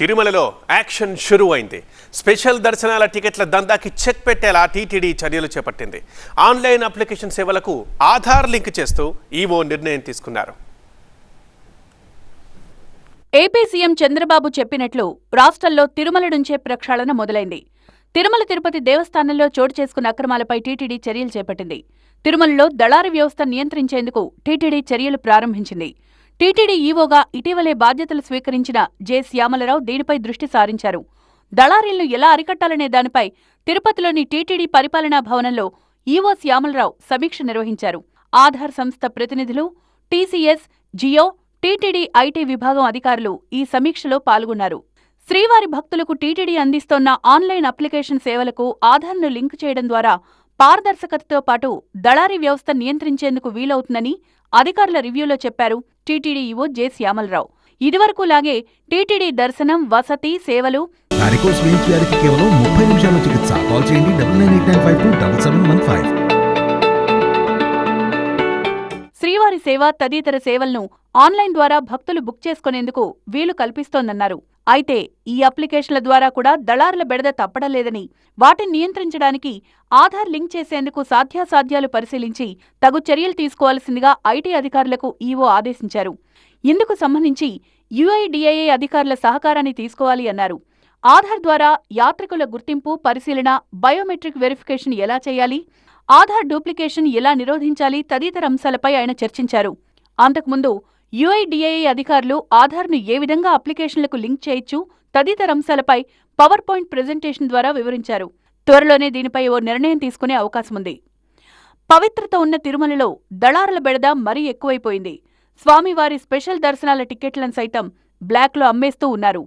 తిరుమలలో action షురువైంది. Special దర్శనాల టికెట్ల దందాకి check పెట్టేలా TTD చర్యలు చేపట్టింది. ఆన్లైన్ అప్లికేషన్ సేవలకు ఆధార్ లింక్ చేస్తూ ఈవో నిర్ణయం తీసుకున్నారు. ఏపీ సీఎం చంద్రబాబు చెప్పినట్లు రాష్ట్రంలో తిరుమల నుంచే ప్రక్షాళన మొదలైంది. తిరుమల తిరుపతి దేవస్థానంలో చోటు చేసుకున్న అక్రమాలపై టీటీడీ చర్యలు చేపట్టింది. తిరుమలలో దళారీ వ్యవస్థ నియంత్రించేందుకు టీటీడీ చర్యలు ప్రారంభించింది. టీటీడీ ఈవోగా ఇటీవలే బాధ్యతలు స్వీకరించిన జె శ్యామలరావు దీనిపై దృష్టి సారించారు. దళారీలను ఎలా అరికట్టాలనే దానిపై తిరుపతిలోని టీటీడీ పరిపాలనా భవనంలో ఈవో శ్యామలరావు సమీక్ష నిర్వహించారు. ఆధార్ సంస్థ ప్రతినిధులు టీసీఎస్ జియో టీటీడీ ఐటీ విభాగం అధికారులు ఈ సమీక్షలో పాల్గొన్నారు. శ్రీవారి భక్తులకు టీటీడీ అందిస్తోన్న ఆన్లైన్ అప్లికేషన్ సేవలకు ఆధార్ను లింక్ చేయడం ద్వారా పారదర్శకతతో పాటు దళారీ వ్యవస్థ నియంత్రించేందుకు వీలవుతుందని అధికారుల రివ్యూలో చెప్పారు టీటీడీ ఈవో జె శ్యామలరావు. ఇదివరకు లాగే టీటీడీ దర్శనం వసతి సేవలు కేవలం ముప్పై నిమిషాల చికిత్స. కాల్ చేయండి శ్రీవారి సేవ తదితర సేవలను ఆన్లైన్ ద్వారా భక్తులు బుక్ చేసుకునేందుకు వీలు కల్పిస్తోందన్నారు. అయితే ఈ అప్లికేషన్ల ద్వారా కూడా దళారుల బెడద తప్పడం లేదని వాటిని నియంత్రించడానికి ఆధార్ లింక్ చేసేందుకు సాధ్యాసాధ్యాలు పరిశీలించి తగు చర్యలు తీసుకోవాల్సిందిగా ఐటీ అధికారులకు ఈవో ఆదేశించారు. ఇందుకు సంబంధించి యుఐడిఐఏ అధికారుల సహకారాన్ని తీసుకోవాలి అన్నారు. ఆధార్ ద్వారా యాత్రికుల గుర్తింపు పరిశీలన బయోమెట్రిక్ వెరిఫికేషన్ ఎలా చేయాలి ఆధార్ డూప్లికేషన్ ఎలా నిరోధించాలి తదితర అంశాలపై ఆయన చర్చించారు. అంతకుముందు యుఐడిఏఐ అధికారులు ఆధార్ను ఏ విధంగా అప్లికేషన్లకు లింక్ చేయొచ్చు తదితర అంశాలపై పవర్ పాయింట్ ప్రెజెంటేషన్ ద్వారా వివరించారు. త్వరలోనే దీనిపై ఓ నిర్ణయం తీసుకునే అవకాశముంది పవిత్రత ఉన్న తిరుమలలో దళారుల బెడద మరీ ఎక్కువైపోయింది. స్వామివారి స్పెషల్ దర్శనాల టిక్కెట్లను సైతం బ్లాక్లో అమ్మేస్తూ ఉన్నారు.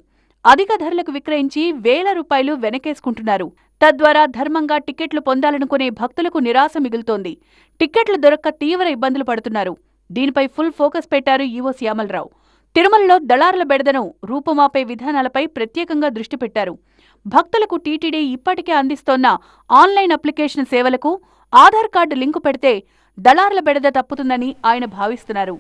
అధిక ధరలకు విక్రయించి వేల రూపాయలు వెనకేసుకుంటున్నారు. తద్వారా ధర్మంగా టిక్కెట్లు పొందాలనుకునే భక్తులకు నిరాశ మిగులుతోంది. టిక్కెట్లు దొరక్క తీవ్ర ఇబ్బందులు పడుతున్నారు. దీనిపై ఫుల్ ఫోకస్ పెట్టారు ఈవో శ్యామలరావు. తిరుమలలో దళారుల బెడదను రూపుమాపే విధానాలపై ప్రత్యేకంగా దృష్టి పెట్టారు. భక్తులకు టీటీడీ ఇప్పటికే అందిస్తోన్న ఆన్లైన్ అప్లికేషన్ సేవలకు ఆధార్ కార్డు లింకు పెడితే దళారుల బెడద తప్పుతుందని ఆయన భావిస్తున్నారు.